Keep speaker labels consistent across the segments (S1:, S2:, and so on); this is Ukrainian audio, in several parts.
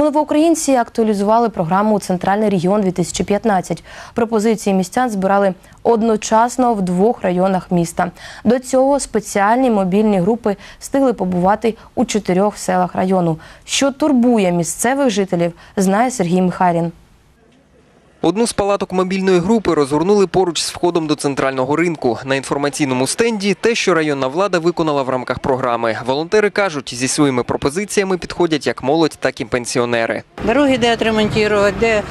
S1: У новоукраїнці актуалізували програму Центральний регіон 2015 Пропозиції містян збирали одночасно в двох районах міста. До цього спеціальні мобільні групи встигли побувати у чотирьох селах району. Що турбує місцевих жителів, знає Сергій Михайлін.
S2: Одну з палаток мобільної групи розгорнули поруч з входом до центрального ринку. На інформаційному стенді те, що районна влада виконала в рамках програми. Волонтери кажуть, зі своїми пропозиціями підходять як молодь, так і пенсіонери.
S3: Дороги де отремонтувати, де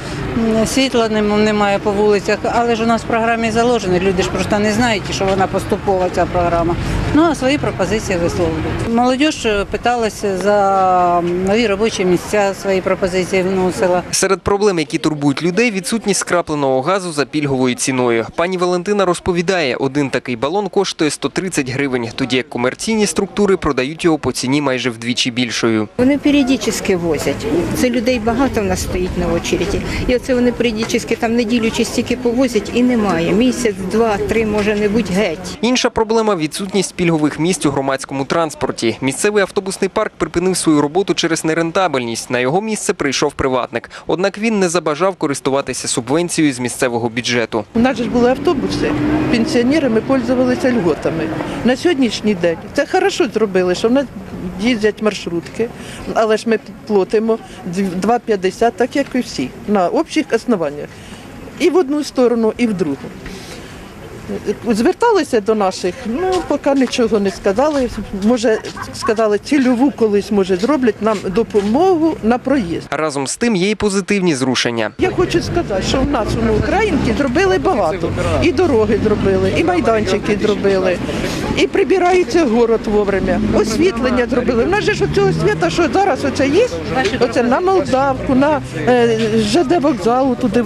S3: світла нем- немає по вулицях, але ж у нас в програмі заложено. Люди ж просто не знають, що вона поступова ця програма. Ну а свої пропозиції висловлюють. Молодь питалася за нові робочі місця, свої пропозиції вносила.
S2: Серед проблем, які турбують людей, відсутність скрапленого газу за пільговою ціною. Пані Валентина розповідає, один такий балон коштує 130 гривень, тоді як комерційні структури продають його по ціні майже вдвічі більшою.
S4: Вони періодично возять. Це людей багато в нас стоїть на очереді. І оце вони періодично там неділю чи стільки повозять і немає. Місяць, два, три, може не будь геть.
S2: Інша проблема відсутність пільгових місць у громадському транспорті. Місцевий автобусний парк припинив свою роботу через нерентабельність. На його місце прийшов приватник. Однак він не забажав користуватися субвенцією з місцевого бюджету.
S5: У нас же ж були автобуси, пенсіонери, ми пользувалися льготами. На сьогоднішній день це хорошо зробили, що в нас їздять маршрутки, але ж ми платимо 2,50, так як і всі, на общих основаннях. І в одну сторону, і в другу. Зверталися до наших, ну поки нічого не сказали. Може, сказали, цільову колись може зроблять нам допомогу на проїзд.
S2: Разом з тим є й позитивні зрушення.
S5: Я хочу сказати, що в нас на Українці зробили багато. І дороги зробили, і майданчики зробили, і прибираються город вовремя, освітлення зробили. В нас же ж оцього світа, що зараз оце є, оце на Молдавку, на е, ЖД вокзалу, туди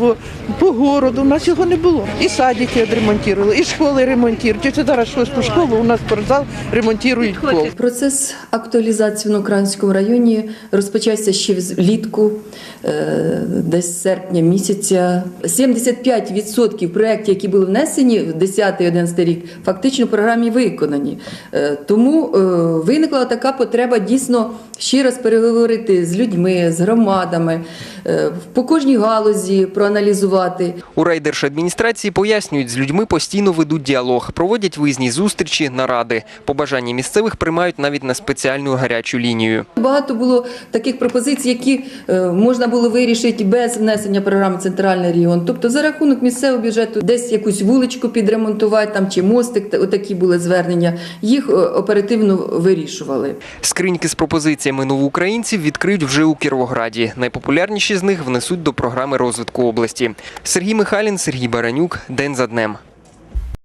S5: по городу. У нас його не було. І садики відремонтували, і школи ремонтують. Ось зараз шосту школу, у нас спортзал ремонтують пол.
S6: Процес актуалізації в українському районі розпочався ще влітку, е, десь серпня місяця. 75% проєктів, які були внесені в 10-11 рік, фактично в програмі виконані. Е, Тому е, виникла така потреба дійсно ще раз переговорити з людьми, з громадами, по кожній галузі проаналізувати.
S2: У райдержадміністрації пояснюють, з людьми постійно ведуть діалог, проводять виїзні зустрічі, наради. Побажання місцевих приймають навіть на спеціальну гарячу лінію.
S6: Багато було таких пропозицій, які е, можна було вирішити без внесення програми Центральний регіон. Тобто за рахунок місцевого бюджету десь якусь вуличку підремонтувати там чи мостик, отакі були звернення. Їх е, оперативно вирішували.
S2: Скриньки з пропозиціями новоукраїнців відкриють вже у Кіровограді. Найпопулярніші з них внесуть до програми розвитку області. Сергій Михайлін, Сергій Баранюк. День за днем.